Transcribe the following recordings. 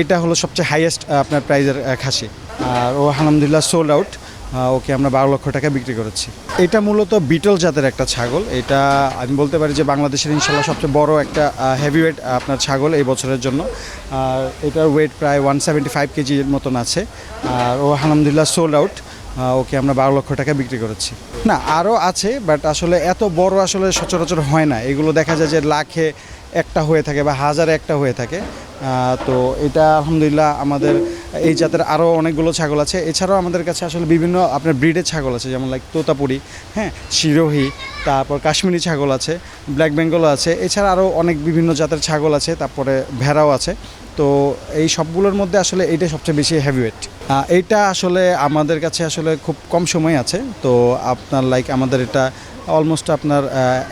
এইটা হলো সবচেয়ে হাইয়েস্ট আপনার প্রাইজের খাসি। আর ও আলহামদুলিল্লাহ সোল্ড আউট ওকে আমরা বারো লক্ষ টাকা বিক্রি করেছি। এটা মূলত বিটল জাতের একটা ছাগল। এটা আমি বলতে পারি যে বাংলাদেশের ইনশাল্লাহ সবচেয়ে বড় একটা হেভি ওয়েট আপনার ছাগল এই বছরের জন্য। আর এটার ওয়েট প্রায় ওয়ান সেভেন্টি ফাইভ কেজির মতন আছে। আর ও আলহামদুলিল্লাহ সোল্ড আউট ওকে আমরা বারো লক্ষ টাকা বিক্রি করেছি। না আরও আছে বাট আসলে এত বড় আসলে সচরাচর হয় না। এগুলো দেখা যায় যে লাখে একটা হয়ে থাকে বা হাজারে একটা হয়ে থাকে। তো এটা আলহামদুলিল্লাহ আমাদের এই জাতের আরও অনেকগুলো ছাগল আছে। এছাড়াও আমাদের কাছে আসলে বিভিন্ন আপনার ব্রিডের ছাগল আছে, যেমন লাইক তোতাপুরি হ্যাঁ শিরোহি, তারপর কাশ্মীরি ছাগল আছে ব্ল্যাক বেঙ্গলও আছে। এছাড়া আরও অনেক বিভিন্ন জাতের ছাগল আছে, তারপরে ভেড়াও আছে। তো এই সবগুলোর মধ্যে আসলে এইটা সবচেয়ে বেশি হেভিওয়েট এইটা আসলে আমাদের কাছে আসলে খুব কম সময় আছে। তো আপনার লাইক আমাদের এটা অলমোস্ট আপনার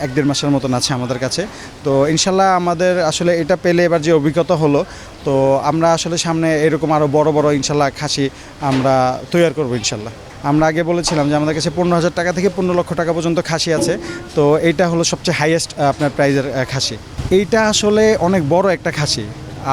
এক দেড় মাসের মতন আছে আমাদের কাছে। তো ইনশাল্লাহ আমাদের আসলে এটা পেলে এবার যে অভিজ্ঞতা হলো, তো আমরা আসলে সামনে এরকম আরও বড় বড় ইনশাল্লাহ খাসি আমরা তৈরি করব ইনশাল্লাহ। আমরা আগে বলেছিলাম যে আমাদের কাছে পনেরো হাজার টাকা থেকে পনেরো লক্ষ টাকা পর্যন্ত খাসি আছে। তো এইটা হলো সবচেয়ে হাইয়েস্ট আপনার প্রাইজের খাসি। এইটা আসলে অনেক বড় একটা খাসি।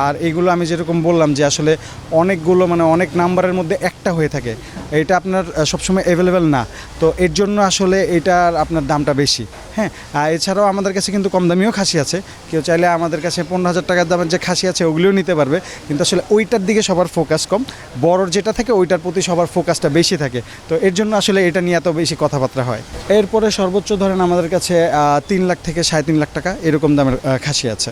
আর এগুলো আমি যেরকম বললাম যে আসলে অনেকগুলো মানে অনেক নাম্বারের মধ্যে একটা হয়ে থাকে। এটা আপনার সবসময় অ্যাভেলেবেল না। তো এর জন্য আসলে এটার আপনার দামটা বেশি। হ্যাঁ আর এছাড়াও আমাদের কাছে কিন্তু কম দামিও খাসি আছে। কেউ চাইলে আমাদের কাছে পনেরো হাজার টাকার দামের যে খাসি আছে, ওগুলিও নিতে পারবে। কিন্তু আসলে ওইটার দিকে সবার ফোকাস কম। বড়র যেটা থাকে, ওইটার প্রতি সবার ফোকাসটা বেশি থাকে। তো এর জন্য আসলে এটা নিয়ে এত বেশি কথাবার্তা হয়। এরপরে সর্বোচ্চ ধরেন আমাদের কাছে তিন লাখ থেকে সাড়ে তিন লাখ টাকা এরকম দামের খাসি আছে।